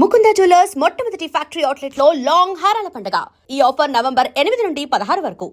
Mukunda jewellers మొట్టమొదటి factory అవుట్లెట్లో long హారాల పండుగ. ఈ ఆఫర్ నవంబర్ ఎనిమిది నుండి పదహారు వరకు.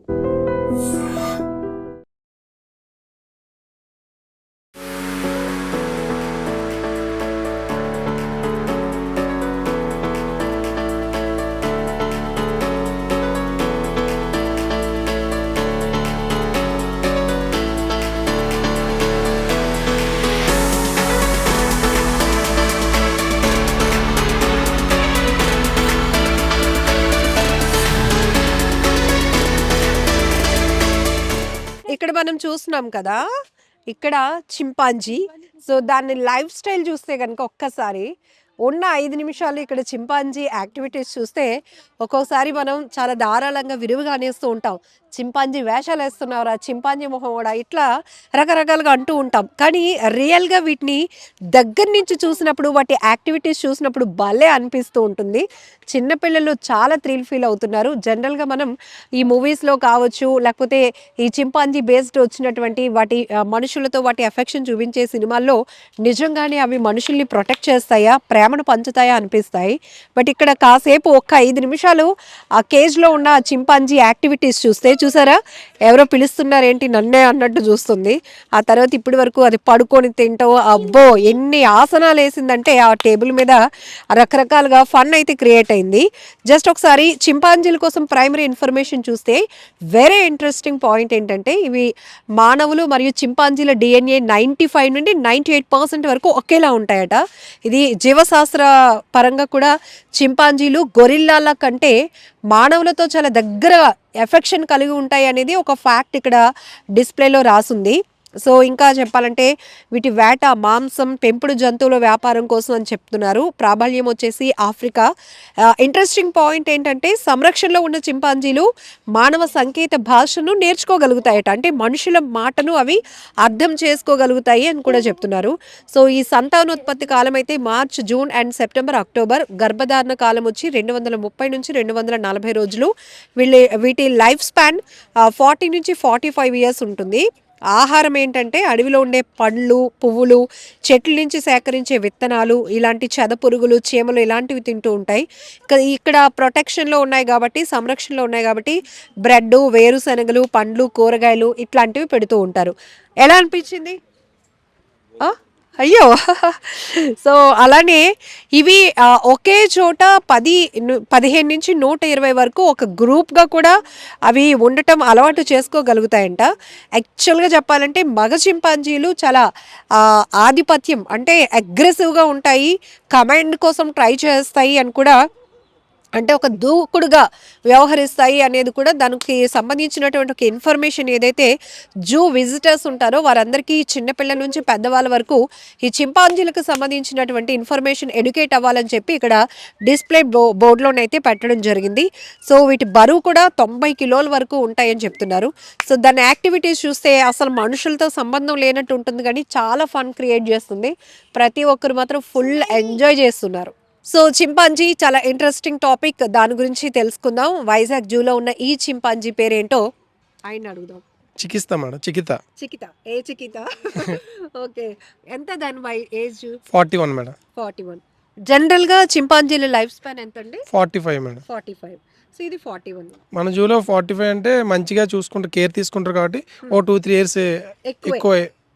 ఇక్కడ మనం చూస్తున్నాం కదా ఇక్కడ చింపాంజీ. సో దాని లైఫ్ స్టైల్ చూస్తే కనుక ఒక్కసారి ఉన్న ఐదు నిమిషాలు ఇక్కడ చింపాంజీ యాక్టివిటీస్ చూస్తే ఒక్కోసారి మనం చాలా ధారాళంగా విరివిగా అనేస్తూ ఉంటాం. చింపాంజీ వేషాలు వేస్తున్నారా చింపాంజీ మొహం కూడా ఇట్లా రకరకాలుగా అంటూ ఉంటాం. కానీ రియల్గా వీటిని దగ్గర నుంచి చూసినప్పుడు వాటి యాక్టివిటీస్ చూసినప్పుడు భలే అనిపిస్తూ ఉంటుంది. చిన్నపిల్లలు చాలా థ్రిల్ ఫీల్ అవుతున్నారు. జనరల్గా మనం ఈ మూవీస్లో కావచ్చు లేకపోతే ఈ చింపాంజీ బేస్డ్ వచ్చినటువంటి వాటి మనుషులతో వాటి ఎఫెక్షన్ చూపించే సినిమాల్లో నిజంగానే అవి మనుషుల్ని ప్రొటెక్ట్ చేస్తాయా? ప్రేమను పంచుతాయా అనిపిస్తాయి. బట్ ఇక్కడ కాసేపు ఒక్క ఐదు నిమిషాలు ఆ కేజ్లో ఉన్న చింపాంజీ యాక్టివిటీస్ చూస్తే చూసారా? ఎవరో పిలుస్తున్నారేంటి నన్నే అన్నట్టు చూస్తుంది. ఆ తర్వాత ఇప్పటి వరకు అది పడుకొని తింటావు అబ్బో ఎన్ని ఆసనాలు వేసిందంటే ఆ టేబుల్ మీద రకరకాలుగా ఫన్ అయితే క్రియేట్ అయింది. జస్ట్ ఒకసారి చింపాంజీల కోసం ప్రైమరీ ఇన్ఫర్మేషన్ చూస్తే వెరీ ఇంట్రెస్టింగ్ పాయింట్ ఏంటంటే ఇవి మానవులు మరియు చింపాంజీల డిఎన్ఏ నైంటీ ఫైవ్ నుండి నైంటీ ఎయిట్ పర్సెంట్ వరకు ఒకేలా ఉంటాయట. ఇది జీవశాస్త్ర పరంగా కూడా చింపాంజీలు గొరిల్లాల కంటే మానవులతో చాలా దగ్గర ఎఫెక్షన్ కలిగి ఉంటాయి అనేది ఒక ఫ్యాక్ట్ ఇక్కడ డిస్ప్లేలో రాసుంది. సో ఇంకా చెప్పాలంటే వీటి వేట మాంసం పెంపుడు జంతువుల వ్యాపారం కోసం అని చెప్తున్నారు. ప్రాబల్యం వచ్చేసి ఆఫ్రికా. ఇంట్రెస్టింగ్ పాయింట్ ఏంటంటే సంరక్షణలో ఉన్న చింపాంజీలు మానవ సంకేత భాషను నేర్చుకోగలుగుతాయట. అంటే మనుషుల మాటను అవి అర్థం చేసుకోగలుగుతాయి అని కూడా చెప్తున్నారు. సో ఈ సంతానోత్పత్తి కాలం అయితే March June and September October గర్భధారణ కాలం వచ్చి రెండు వందల ముప్పై నుంచి రెండు వందల నలభై రోజులు. వీళ్ళ వీటి లైఫ్ స్పాన్ ఫార్టీ నుంచి ఫార్టీ ఫైవ్ ఇయర్స్ ఉంటుంది. ఆహారం ఏంటంటే అడవిలో ఉండే పండ్లు పువ్వులు చెట్ల నుంచి సేకరించే విత్తనాలు ఇలాంటి చెద పురుగులు చీమలు ఇలాంటివి తింటూ ఉంటాయి. ఇక్కడ ప్రొటెక్షన్లో ఉన్నాయి కాబట్టి సంరక్షణలో ఉన్నాయి కాబట్టి బ్రెడ్ వేరుశనగలు పండ్లు కూరగాయలు ఇట్లాంటివి పెడుతూ ఉంటారు. ఎలా అనిపించింది? ఆ? అయ్యో. సో అలానే ఇవి ఒకే చోట పది పదిహేను నుంచి నూట ఇరవై వరకు ఒక గ్రూప్గా కూడా అవి ఉండటం అలవాటు చేసుకోగలుగుతాయంట. యాక్చువల్గా చెప్పాలంటే మగ చింపాంజీలు చాలా ఆధిపత్యం అంటే అగ్రెసివ్గా ఉంటాయి కమాండ్ కోసం ట్రై చేస్తాయి అని కూడా అంటే ఒక దూకుడుగా వ్యవహరిస్తాయి అనేది కూడా దానికి సంబంధించినటువంటి ఒక ఇన్ఫర్మేషన్ ఏదైతే జూ విజిటర్స్ ఉంటారో వారందరికీ చిన్నపిల్లల నుంచి పెద్దవాళ్ళ వరకు ఈ చింపాంజీలకు సంబంధించినటువంటి ఇన్ఫర్మేషన్ ఎడ్యుకేట్ అవ్వాలని చెప్పి ఇక్కడ డిస్ప్లే బో బోర్డులోనైతే పెట్టడం జరిగింది. సో వీటి బరువు కూడా తొంభై కిలోల వరకు ఉంటాయని చెప్తున్నారు. సో దాని యాక్టివిటీస్ చూస్తే అసలు మనుషులతో సంబంధం లేనట్టు ఉంటుంది కానీ చాలా ఫన్ క్రియేట్ చేస్తుంది. ప్రతి ఒక్కరు మాత్రం ఫుల్ ఎంజాయ్ చేస్తున్నారు. సో చింపాంజీ చాలా ఇంట్రెస్టింగ్ టాపిక్ దాని గురించి తెలుసుకుందాం. వైజాగ్ జూలో ఉన్న ఈ చింపాంజీ పేరేంటో? ఆయన అడుగుదాం. చికిత్స మేడం చికిత చికిత ఏ చికిత ఓకే. ఎంత దాని why age? Forty one madam. Forty one. జనరల్గా చింపాంజీల లైఫ్ స్పాన్ ఎంత అండి forty five madam. Forty five. So ఇది ఫార్టీ వన్. మన జూలో ఫార్టీ ఫైవ్ అంటే మంచిగా చూసుకుంటారు కేర్ తీసుకుంటారు కాబట్టి ఓ టూ త్రీ ఇయర్స్ ఎక్కువ.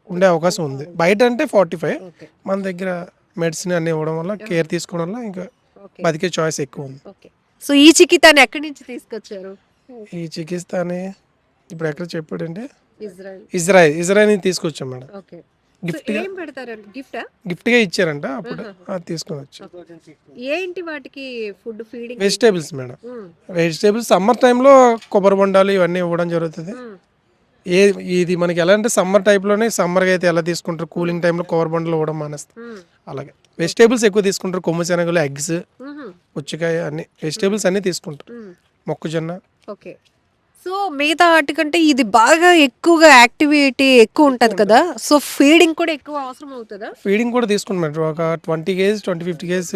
ఉండే అవకాశం ఉంది. బయట అంటే ఫార్టీ ఫైవ్. మన దగ్గర మెడిసిన్ అన్ని ఇవ్వడం వల్ల కేర్ తీసుకోవడం వల్ల ఇంకా బతికే చాయిస్ ఎక్కువ ఉంది. సో ఈ చికితాన్ని ఎక్కడి నుంచి తీసుకొచ్చారు? ఈ చికిత్స అని ఇప్పుడు ఎక్కడ చెప్పాడంటే ఇజ్రాయెల్. ఇజ్రాయల్ ఇజ్రాయల్ నుంచి తీసుకొచ్చాం మేడం. గిఫ్ట్ పెడతారండి? గిఫ్టా గిఫ్ట్గా ఇచ్చారంట అప్పుడు తీసుకొని వచ్చాం. ఏంటి వాటికి food feeding? Vegetables madam. Vegetables summer టైంలో కొబ్బరి బొండాలు ఇవన్నీ ఇవ్వడం జరుగుతుంది. ఏ ఇది మనకి ఎలా అంటే సమ్మర్ టైప్లోనే సమ్మర్గా అయితే ఎలా తీసుకుంటారు? కూలింగ్ టైంలో కొబ్బరి బొండలు ఇవ్వడం మానేస్తారు అలాగే. వెజిటేబుల్స్ ఎక్కువ తీసుకుంటారు. కొమ్ము శనగలు ఎగ్స్ పుచ్చకాయ అన్ని వెజిటేబుల్స్ అన్ని తీసుకుంటారు. మొక్కజొన్న. ఓకే. సో మిగతా వాటికంటే ఇది బాగా ఎక్కువగా యాక్టివిటీ ఎక్కువ ఉంటది కదా? సో ఫీడింగ్ కూడా ఎక్కువ అవసరం అవుతుందా? ఫీడింగ్ కూడా తీసుకుంటారు ఒక twenty kgs twenty fifty kgs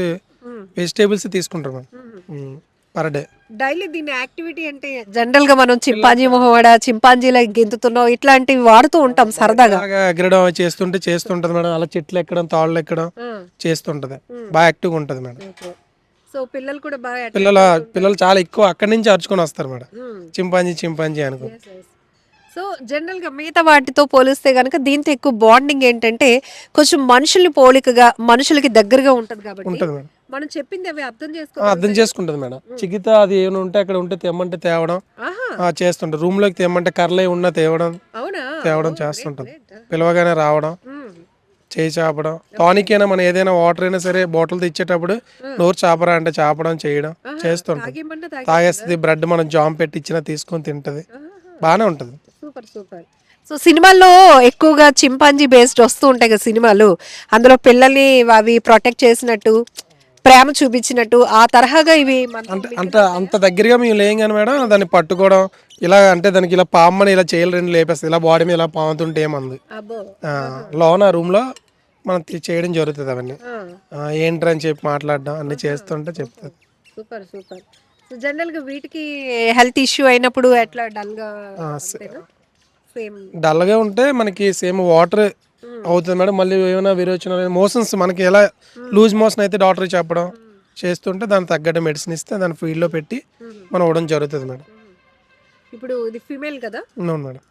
vegetables తీసుకుంటారు మనం పర్ డే. డైలీ దీని యాక్టివిటీ అంటే జనరల్గా మనం చింపాంజీ మొహవాడ చింపాంజీల గెంతుతున్నాం ఇట్లాంటివి వాడుతూ ఉంటాం సరదాగా. ఎగరడం చేస్తుంటే చేస్తుంటది మేడం. అలా చెట్లు ఎక్కడం తాళ్ళు ఎక్కడం చేస్తుంటది. బాగా యాక్టివ్గా ఉంటది మేడం. సో పిల్లలు కూడా బాగా పిల్లల పిల్లలు చాలా ఎక్కువ అక్కడి నుంచి అరుచుకొని వస్తారు మేడం. చింపాంజీ చింపాంజీ అనుకో. సో జనరల్గా మిగతా వాటితో పోలిస్తే కనుక దీంతో ఎక్కువ బాండింగ్ ఏంటంటే కొంచెం మనుషుల్ని పోలికగా మనుషులకి దగ్గరగా ఉంటది కాబట్టి ఉంటది మేడం. మనం చెప్పింది అవి అర్థం చేసుకో అర్థం చేసుకుంటది మేడం. చికిత అది ఏమైనా ఉంటే అక్కడ ఉంటే తెమ్మంటే తేవడం చేస్తుంటది. రూమ్లోకి తెమ్మంటే కర్రలే ఉన్నా తేవడం అవునా? తేవడం చేస్తుంటది. పిలవగానే రావడం చేయి చాపడం. టానిక్ అయినా మనం ఏదైనా వాటర్ అయినా సరే బాటిల్ తెచ్చేటప్పుడు నోరు చాపరా అంటే చాపడం చేయడం తాగే తాగేస్తుంది బ్రెడ్ మనం జామ్ పెట్టి ఇచ్చినా తీసుకొని తింటది. బాగానే ఉంటది. Super super. సో సినిమాల్లో ఎక్కువగా చింపాంజీ బేస్డ్ వస్తూ ఉంటాయి కదా సినిమాలు. అందులో పిల్లల్ని అవి ప్రొటెక్ట్ చేసినట్టు ప్రేమ చూపించినట్టు ఆ తరహాగా ఇవి అంత అంత దగ్గరగా మేము లేం కానీ మేడం దాన్ని పట్టుకోవడం ఇలా అంటే దానికి ఇలా పామ్మని ఇలా చేయలు రెండు లేపేస్తుంది ఇలా బాడీ మీద ఇలా పాముతుంటే ఏమంది? లోన రూమ్లో మనం చేయడం జరుగుతుంది అవన్నీ. ఆ, ఏంట్రా అని చెప్పి మాట్లాడడం అన్ని చేస్తుంటే చెప్తుంది సూపర్ సూపర్. జనరల్గా వీటికి హెల్త్ ఇష్యూ అయినప్పుడు ఎట్లా డల్గా సేమ్ డల్గా ఉంటే మనకి సేమ్ వాటర్ అవుతుంది మేడం. మళ్ళీ ఏమైనా విరోచన మోషన్స్ మనకి ఎలా లూజ్ మోషన్ అయితే డాక్టర్ చెప్పడం చేస్తుంటే దానికి తగ్గట్టు మెడిసిన్ ఇస్తే దాన్ని ఫీల్డ్లో పెట్టి మనం ఇవ్వడం జరుగుతుంది మేడం. ఇప్పుడు ఇది ఫీమేల్ కదా? అవును మేడం